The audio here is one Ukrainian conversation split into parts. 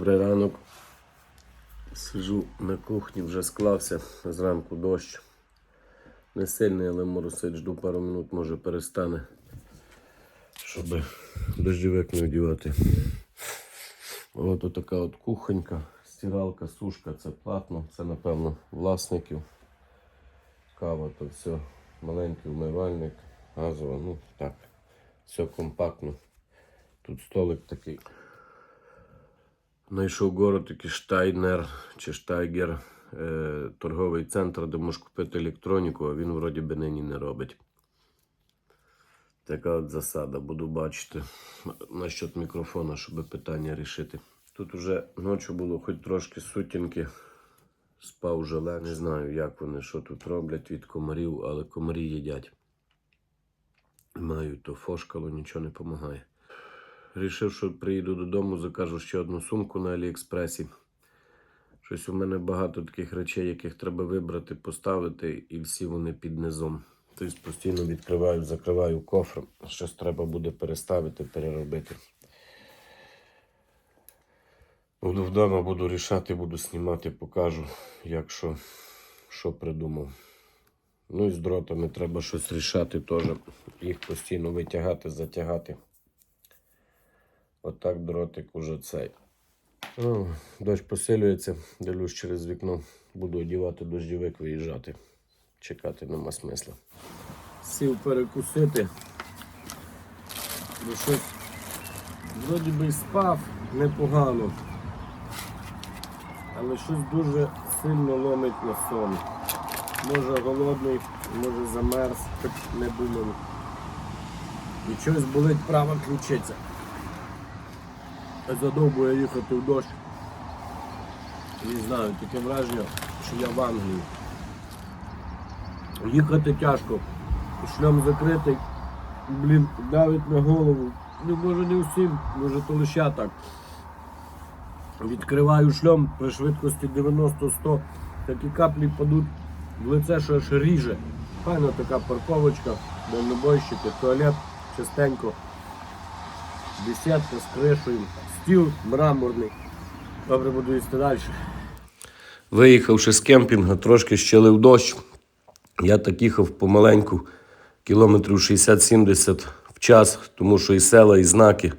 Добрий ранок. Сижу на кухні, вже склався. Зранку дощ. Не сильний, але моросить, жду пару минут, може перестане. Щоб дощовик не одівати. От така от кухонька, стиралка, сушка, це платно, це напевно власників. Кава то все. Маленький вмивальник, газова, ну так. Все компактно. Тут столик такий. Знайшов город такий Штайнер чи Штайгер, е, торговий центр, де можеш купити електроніку, а він вроді би нині не робить. Така от засада, буду бачити насчет мікрофона, щоб питання рішити. Тут уже ночі було хоч трошки сутінки, спав желе. Не знаю, як вони що тут роблять від комарів, але комарі їдять. Маю то фошкало, нічого не допомагає. Рішив, що приїду додому, закажу ще одну сумку на Аліекспресі. Щось у мене багато таких речей, яких треба вибрати, поставити, і всі вони під низом. Тобто постійно відкриваю, закриваю кофр. Щось треба буде переставити, переробити. Буду вдома, буду рішати, буду знімати, покажу, як що, що придумав. Ну і з дротами треба щось рішати теж. Їх постійно витягати, затягати. Отак дротик уже цей. Ну, дощ посилюється, дивлюсь через вікно. Буду одівати дощовик, виїжджати. Чекати нема смисла. Сів перекусити. Бо щось вроді би спав непогано. Але щось дуже сильно ломить на сон. Може голодний, може замерз, хоч не думав. І щось болить права ключиця. Задовбує їхати в дощ. Не знаю, таке враження, що я в Англії. Їхати тяжко. Шльом закритий. Блін, давить на голову. Ну може не всім, може то лише так. Відкриваю шльом при швидкості 90-100. Такі каплі падуть в лице, що аж ріже. Файна така парковочка, дальнобойщики, туалет чистенько. З кришею, стіл мраморний. Добре буду їсти далі. Виїхавши з кемпінга, трошки щелив дощ. Я так їхав помаленьку, кілометрів 60-70 в час, тому що і села, і знаки.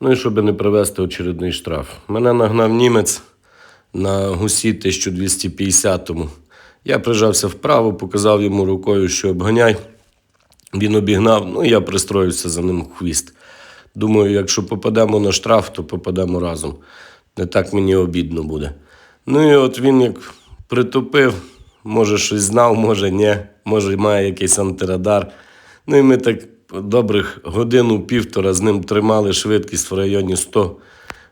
Ну і щоб не привезти очередний штраф. Мене нагнав німець на гусі 1250-му. Я прижався вправо, показав йому рукою, що обганяй. Він обігнав, ну і я пристроївся за ним хвіст. Думаю, якщо попадемо на штраф, то попадемо разом. Не так мені обідно буде. Ну і от він як притупив, може щось знав, може ні, може має якийсь антирадар. Ну і ми так добрих годину-півтора з ним тримали швидкість в районі 100,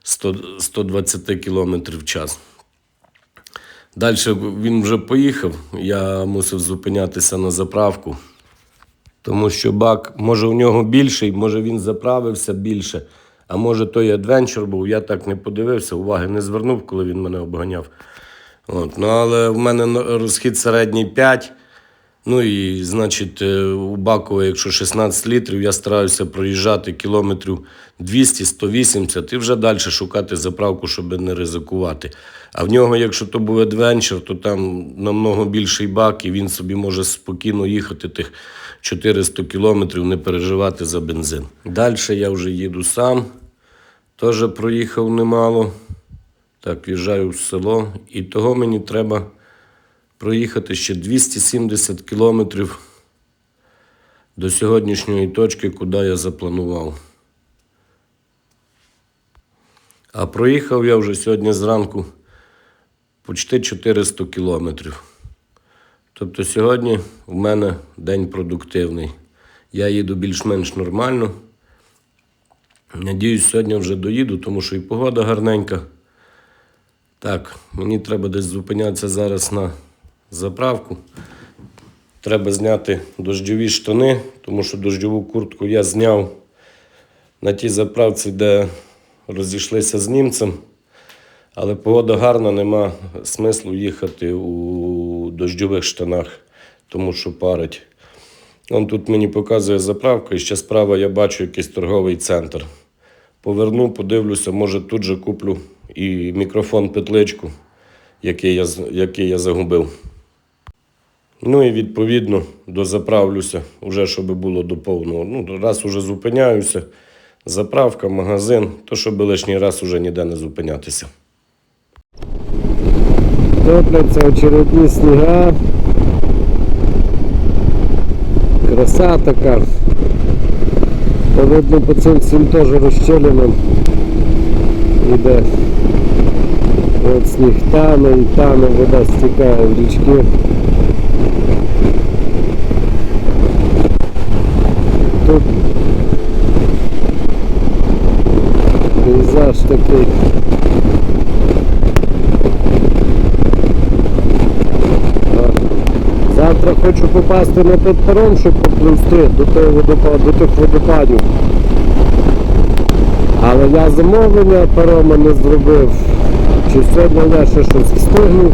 100 120 км в час. Далі він вже поїхав, я мусив зупинятися на заправку. Тому що бак, може, у нього більший, може він заправився більше, а може той адвенчур був, я так не подивився, уваги не звернув, коли він мене обганяв. От. Ну, але в мене розхід середній 5. Ну і, значить, е, у баку, якщо 16 літрів, я стараюся проїжджати кілометрів 200-180 і вже далі шукати заправку, щоб не ризикувати. А в нього, якщо то був адвенчер, то там намного більший бак, і він собі може спокійно їхати тих 400 кілометрів, не переживати за бензин. Далі я вже їду сам, теж проїхав немало. Так, в'їжджаю в село, і того мені треба проїхати ще 270 кілометрів до сьогоднішньої точки, куди я запланував. А проїхав я вже сьогодні зранку почти 400 кілометрів. Тобто сьогодні в мене день продуктивний. Я їду більш-менш нормально. Надіюсь, сьогодні вже доїду, тому що і погода гарненька. Так, мені треба десь зупинятися зараз на заправку. Треба зняти дощові штани, тому що дощову куртку я зняв на тій заправці, де розійшлися з німцем. Але погода гарна, нема смислу їхати у дощових штанах, тому що парить. Он тут мені показує заправка, і ще справа я бачу якийсь торговий центр. Поверну, подивлюся, може тут же куплю і мікрофон петличку, який я, який я загубив. Ну і відповідно дозаправлюся, вже щоб було до повного. Ну, раз уже зупиняюся, заправка, магазин, то щоб лишній раз уже ніде не зупинятися. Топляться очередні сніга. Краса така. Та видно по цим всім теж розщелинам іде. От сніг тане і тане, вода стікає в річки. Тут пейзаж такий. Завтра хочу попасти на той паром, щоб попливти до, того водопаду, до тих водопадів. Але я замовлення парома не зробив. Чи сьогодні я ще щось встигну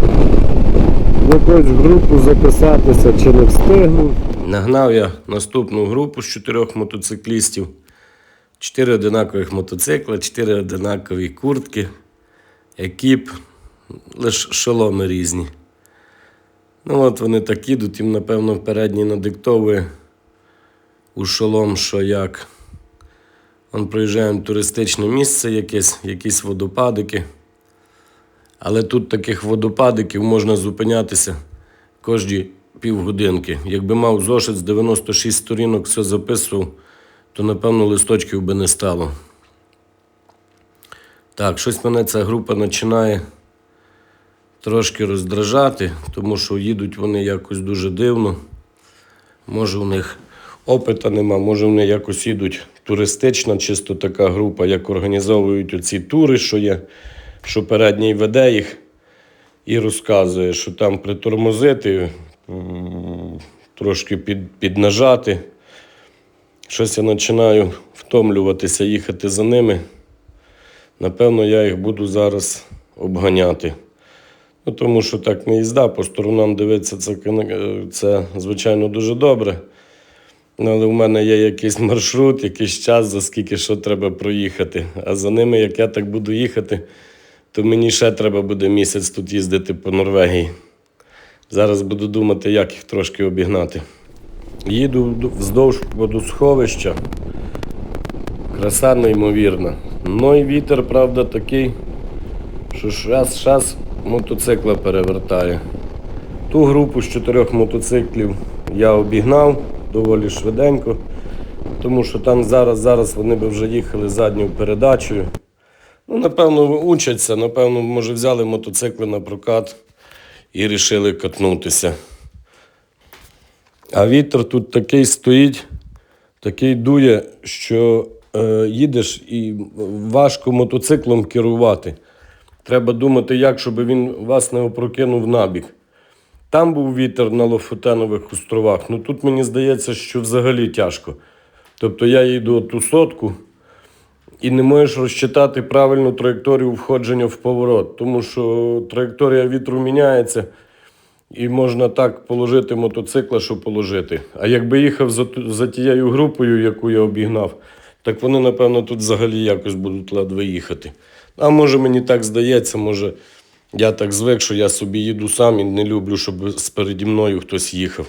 в якусь групу записатися, чи не встигну. Нагнав я наступну групу з чотирьох мотоциклістів. Чотири одинакових мотоцикла, чотири одинакові куртки, екіп, лише шоломи різні. Ну от вони так їдуть, їм, напевно, передній надиктовує у шолом, що як. Он проїжджаємо туристичне місце якесь, якісь водопадики. Але тут таких водопадиків можна зупинятися кожні півгодинки. Якби мав зошит з 96 сторінок, все записував, то напевно листочків би не стало. Так, щось мене ця група починає трошки роздражати, тому що їдуть вони якось дуже дивно. Може, у них опита нема, може, вони якось їдуть туристична, чисто така група, як організовують оці тури, що є, що передній веде їх і розказує, що там притормозити, трошки під, піднажати. Щось я починаю втомлюватися, їхати за ними. Напевно, я їх буду зараз обганяти. Ну, тому що так не їзда, по сторонам дивитися це, це звичайно дуже добре. Ну, Але в мене є якийсь маршрут, якийсь час, за скільки що треба проїхати. А за ними, як я так буду їхати, то мені ще треба буде місяць тут їздити по Норвегії. Зараз буду думати, як їх трошки обігнати. Їду вздовж водосховища. Краса неймовірна. Ну і вітер, правда, такий, що щас мотоцикла перевертає. Ту групу з чотирьох мотоциклів я обігнав доволі швиденько, тому що там зараз, зараз вони би вже їхали задньою передачею. Ну, напевно, учаться, напевно, може, взяли мотоцикли на прокат і вирішили катнутися. А вітер тут такий стоїть, такий дує, що е, їдеш і важко мотоциклом керувати. Треба думати, як, щоб він вас не опрокинув набік. Там був вітер на Лофотенових островах. Ну тут мені здається, що взагалі тяжко. Тобто я їду ту сотку і не можеш розчитати правильну траєкторію входження в поворот, тому що траєкторія вітру міняється. І можна так положити мотоцикла, що положити. А якби їхав за, за тією групою, яку я обігнав, так вони, напевно, тут взагалі якось будуть ледве їхати. А може мені так здається, може я так звик, що я собі їду сам і не люблю, щоб спереді мною хтось їхав.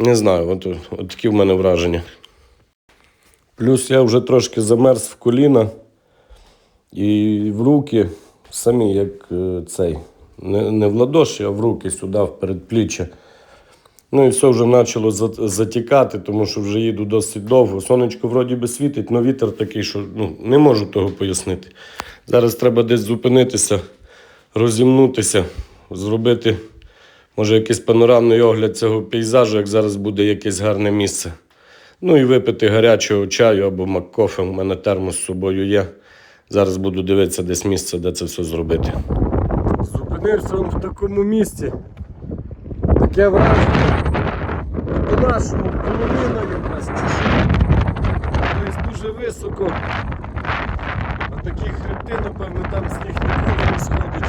Не знаю, от, от такі в мене враження. Плюс я вже трошки замерз в коліна і в руки самі, як е, цей, не, не в ладоші, а в руки сюди, в передпліччя. Ну і все вже почало затікати, тому що вже їду досить довго. Сонечко вроді би світить, але вітер такий, що ну, не можу того пояснити. Зараз треба десь зупинитися, розімнутися, зробити, може, якийсь панорамний огляд цього пейзажу, як зараз буде якесь гарне місце. Ну і випити гарячого чаю або маккофе. У мене термос з собою є. Зараз буду дивитися десь місце, де це все зробити. Зупинився він в такому місці. Таке враження. По-нашому половина якась. Тобто дуже високо. Такі хребти, напевно, там сніг ніколи не сходить.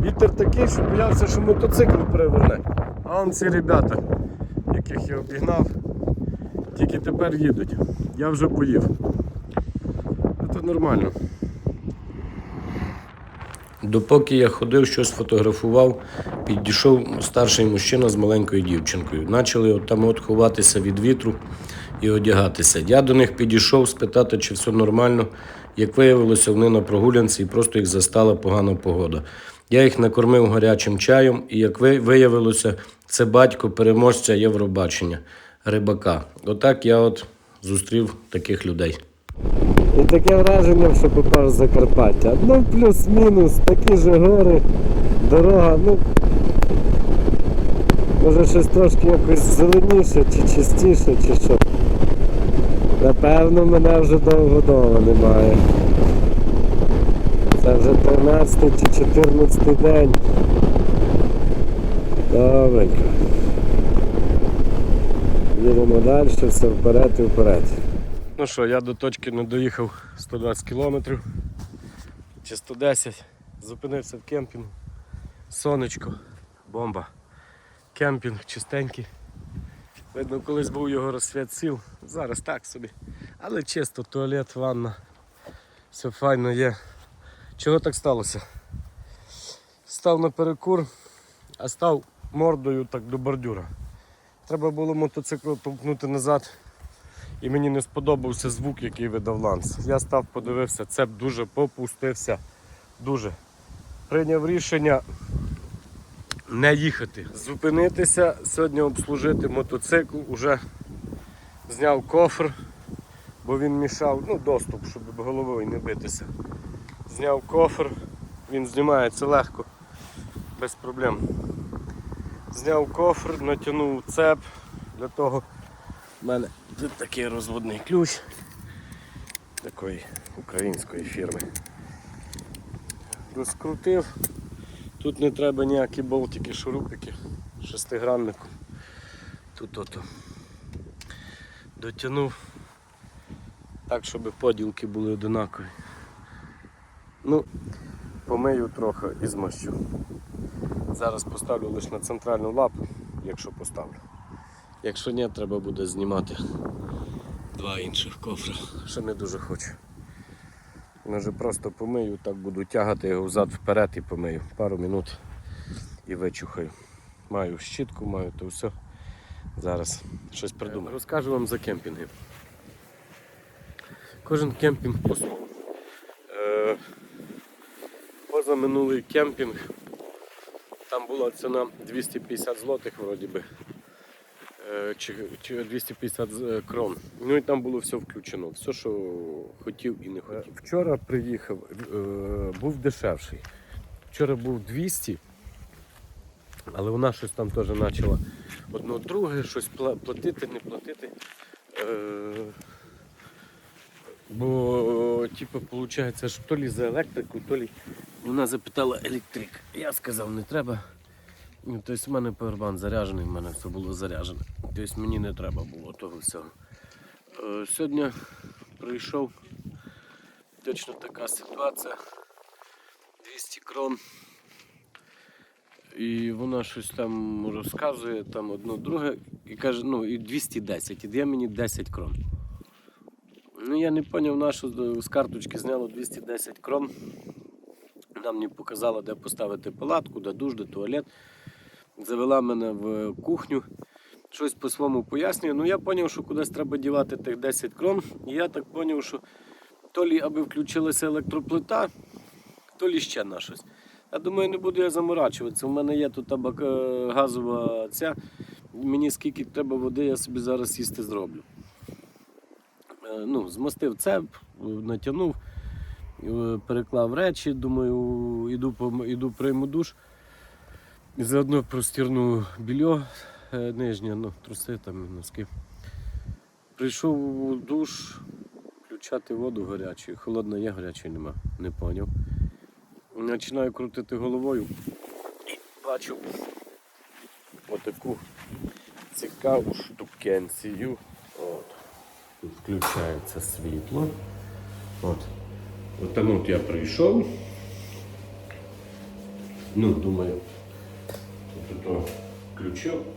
Вітер такий, що боявся, що мотоцикл переверне. А он ці ребята, яких я обігнав, тільки тепер їдуть. Я вже поїв. Це нормально. Допоки я ходив, щось фотографував, підійшов старший мужчина з маленькою дівчинкою. Почали от там от ховатися від вітру і одягатися. Я до них підійшов спитати, чи все нормально. Як виявилося, вони на прогулянці і просто їх застала погана погода. Я їх накормив гарячим чаєм, і як виявилося, це батько переможця Євробачення, рибака. Отак я от зустрів таких людей. І таке враження, що попав з Закарпаття. Ну, плюс-мінус, такі ж гори, дорога, ну. Може щось трошки якось зеленіше, чи чистіше, чи що. Напевно, мене вже довго дома немає. Це вже 13 чи 14 день. Добренько. Їдемо далі, все вперед і вперед. Ну що, я до точки не доїхав 120 кілометрів чи 110. Зупинився в кемпінгу. Сонечко, бомба. Кемпінг чистенький. Видно, колись був його розсвіт сіл. Зараз так собі. Але чисто, туалет, ванна. Все файно є. Чого так сталося? Став на перекур, а став мордою так до бордюра. Треба було мотоцикл толкнути назад. І мені не сподобався звук, який видав ланс. Я став, подивився, цеп дуже попустився. Дуже. Прийняв рішення не їхати. Зупинитися, сьогодні обслужити мотоцикл, уже зняв кофр, бо він мішав, ну, доступ, щоб головою не битися. Зняв кофр, він знімається легко, без проблем. Зняв кофр, натягнув цеп для того. У мене тут такий розводний ключ такої української фірми. Розкрутив. Тут не треба ніякі болтики, шурупики, шестигранником. Тут ото. Дотягнув так, щоб поділки були одинакові. Ну, помию трохи і змащу. Зараз поставлю лише на центральну лапу, якщо поставлю. Якщо ні, треба буде знімати два інших кофра, що не дуже хочу. Може просто помию, так буду тягати його взад вперед і помию. Пару минут і вичухаю. Маю щітку, маю то все. Зараз щось придумаю. Розкажу вам за кемпінги. Кожен кемпінг по-своєму. Е, позаминулий кемпінг. Там була ціна 250 злотих вроді би. Е, Чи, чи 250 з- е, крон. Ну і там було все включено. Все, що хотів і не хотів. Вчора приїхав, е, був дешевший. Вчора був 200, але вона щось там теж почала одно друге, щось платити, не платити. Е, Бо, типу, виходить, що то лі за електрику, то лі. Вона запитала електрик. Я сказав, не треба. Тобто в мене повербан заряджений, в мене все було заряджене. Тобто мені не треба було того всього. Е, Сьогодні прийшов точно така ситуація. 200 крон. І вона щось там розказує, там одно друге, і каже, ну і 210, і дає мені 10 крон. Ну я не зрозумів, на що з карточки зняло 210 крон. Вона мені показала, де поставити палатку, де душ, де туалет. Завела мене в кухню, щось по-своєму пояснює. Ну я зрозумів, що кудись треба дівати тих 10 крон. І я так зрозумів, що то лі аби включилася електроплита, то лі ще на щось. Я думаю, не буду я заморачуватися. У мене є тут табак, е, газова ця. Мені скільки треба води, я собі зараз їсти зроблю. Е, Ну, змостив цеп, натягнув, е, переклав речі, думаю, іду, іду прийму душ. І заодно простірну більо е, нижнє, ну, труси там, носки. Прийшов у душ, включати воду гарячу. Холодна є, гарячої нема, не поняв. Починаю крутити головою і бачу отаку цікаву штукенцію. От. Тут включається світло. От. От от я прийшов. Ну, думаю, тут включив.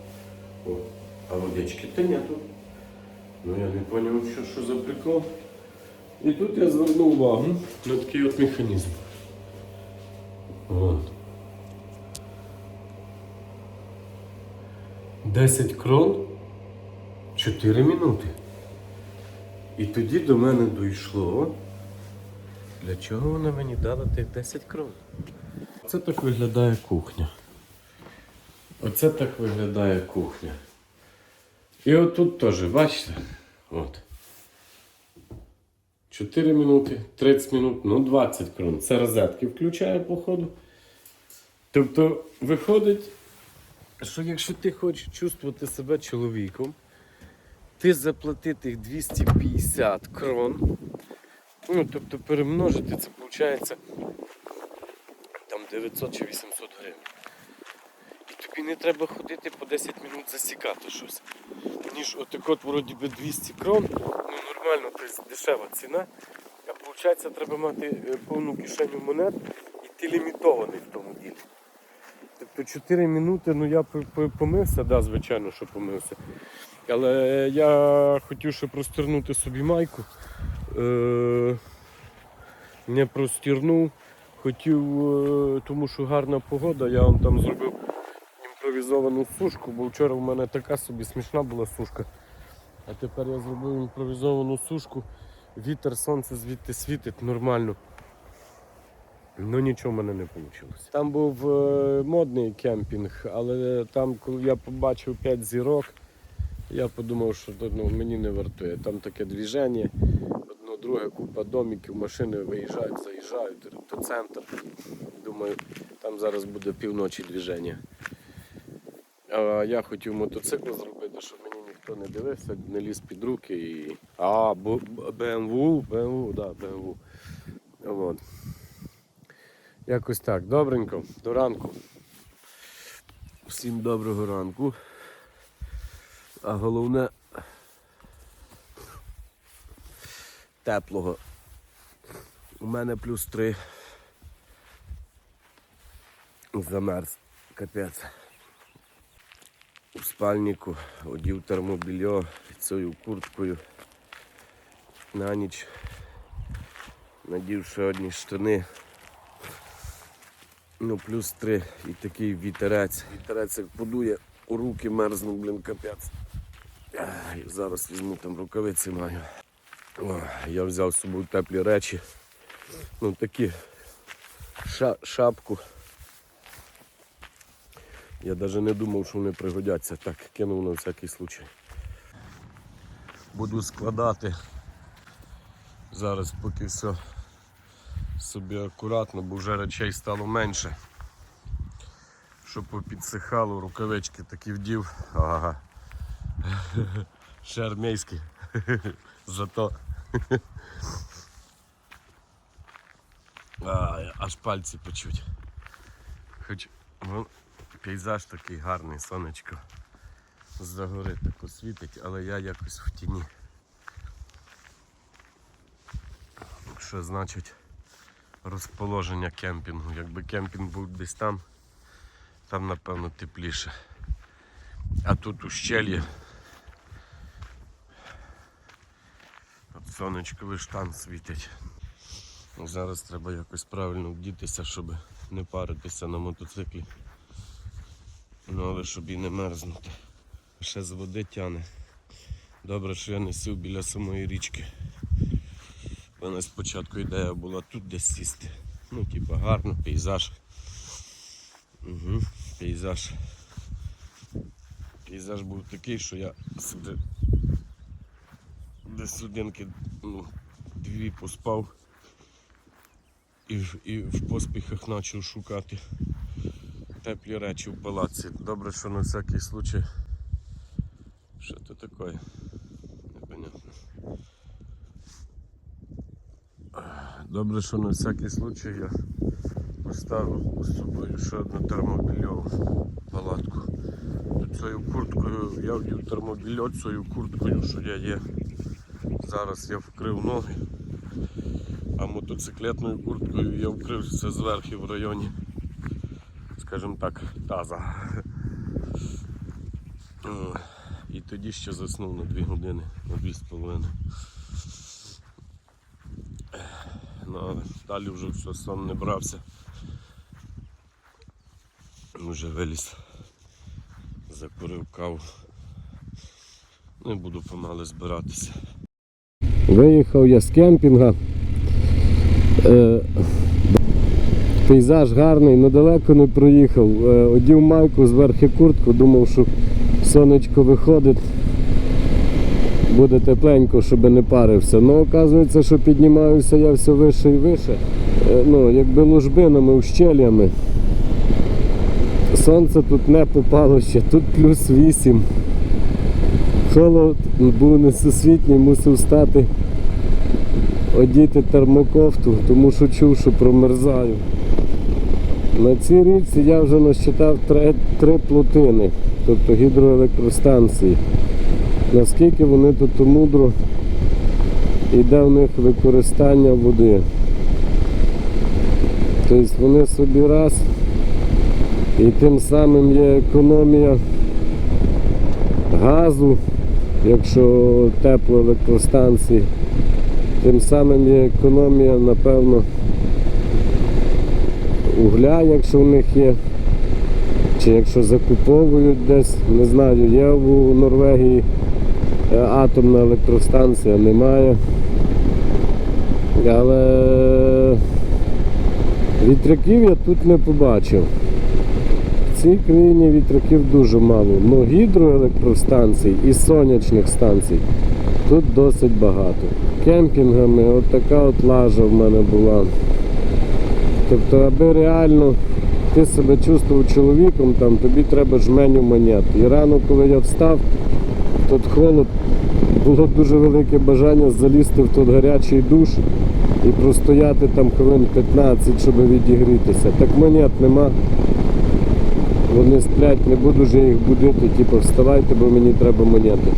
О, а водички то нету. Ну я не зрозумів, що, що за прикол. І тут я звернув увагу на такий от механізм. От. 10 крон 4 минути. І тоді до мене дійшло. Для чого вона мені дала тих 10 крон? Це так виглядає кухня. Оце так виглядає кухня. І отут теж, бачите? От. 4 минути, 30 минут, ну 20 крон. Це розетки включає, походу. Тобто виходить, що якщо ти хочеш чувствувати себе чоловіком, ти заплати тих 250 крон. Ну, тобто перемножити це виходить там 900 чи 800 гривень. І не треба ходити по 10 минут засікати щось. Ніж отак от вроді би 200 крон, ну нормально, дешева ціна. А виходить, треба мати е, повну кишеню монет і ти лімітований в тому ділі. Тобто 4 минути, ну я помився, да, звичайно, що помився. Але я хотів ще простірнути собі майку. Е- не простірнув. Хотів, е, тому що гарна погода, я вам там зробив імпровізовану сушку, бо вчора в мене така собі смішна була сушка. А тепер я зробив імпровізовану сушку. Вітер, сонце звідти світить нормально. Ну нічого в мене не вийшло. Там був е, модний кемпінг, але там, коли я побачив 5 зірок, я подумав, що ну, мені не вартує. Там таке движення, одно друге, купа домиків, машини виїжджають, заїжджають, то центр. Думаю, там зараз буде півночі движення. Я хотів мотоцикл зробити, щоб мені ніхто не дивився, не ліз під руки і. А, BMW, BMW, да, BMW. От. Якось так, добренько, до ранку. Всім доброго ранку. А головне теплого. У мене плюс три. Замерз. Капець. У спальнику одів термобільо цією курткою. На ніч надів ще одні штани. Ну, плюс три і такий вітерець. Вітерець як подує, у руки мерзнуть, блін, капець. Зараз візьму там рукавиці маю. О, я взяв з собою теплі речі. Ну такі ша- шапку. Я навіть не думав, що вони пригодяться. Так, кинув на всякий случай. Буду складати. Зараз поки все собі акуратно, бо вже речей стало менше. Щоб попідсихало, рукавички такі вдів. Ага. Ще армійські. Зато. А, аж пальці почуть. Хоч пейзаж такий гарний, сонечко. З-за гори тако світить, але я якось в тіні. Що значить розположення кемпінгу? Якби кемпінг був десь там, там напевно тепліше. А тут ущелье. От сонечко лиш там світить. Зараз треба якось правильно вдітися, щоб не паритися на мотоциклі. Але щоб і не мерзнути. Ще з води тяне. Добре, що я не сів біля самої річки. У мене спочатку ідея була тут десь сісти. Ну, типа гарно, пейзаж. Угу, пейзаж. Пейзаж був такий, що я сюди десь годинки ну, дві поспав і, і в поспіхах почав шукати теплі речі в палаці. Добре, що на всякий случай. Що це таке? Непонятно. Добре, що на всякий случай я поставив з собою ще одну термобільову палатку. Цією курткою я вдів термобільо цією курткою, що я є. Зараз я вкрив ноги, а мотоциклетною курткою я вкрився зверху в районі, скажімо так, таза. І тоді ще заснув на 2 години, на 2,5. Ну, далі вже все, сон не брався. Вже виліз, закурив каву. Не буду помали збиратися. Виїхав я з кемпінга. Е, пейзаж гарний, але далеко не проїхав. Е, одів майку зверху куртку, думав, що сонечко виходить. Буде тепленько, щоб не парився. Ну, оказується, що піднімаюся я все вище і вище. Е, ну, якби лужбинами, ущеллями. Сонце тут не попало ще, тут плюс 8. Холод був несусвітній, мусив стати, одіти термокофту, тому що чув, що промерзаю. На цій річці я вже насчитав три, три плотини, тобто гідроелектростанції. Наскільки вони тут мудро йде в них використання води. Тобто вони собі раз і тим самим є економія газу, якщо теплоелектростанції, тим самим є економія, напевно, угля, якщо в них є, чи якщо закуповують десь, не знаю, є у Норвегії е, атомна електростанція, немає. Але вітряків я тут не побачив. В цій країні вітряків дуже мало. Ну гідроелектростанцій і сонячних станцій тут досить багато. Кемпінгами от така от лажа в мене була. Тобто, аби реально ти себе чувствував чоловіком, там, тобі треба жменю монет. І рано, коли я встав, тут холод, було дуже велике бажання залізти в той гарячий душ і простояти там хвилин 15, щоб відігрітися. Так монет нема. Вони сплять, не буду вже їх будити, типу вставайте, бо мені треба монети.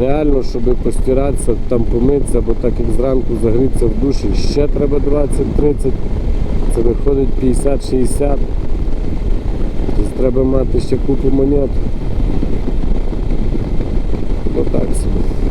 Реально, щоб постиратися, там помитися, бо так як зранку загрітися в душі, ще треба 20-30, це виходить 50-60. Тобто треба мати ще купу монет. Отак собі.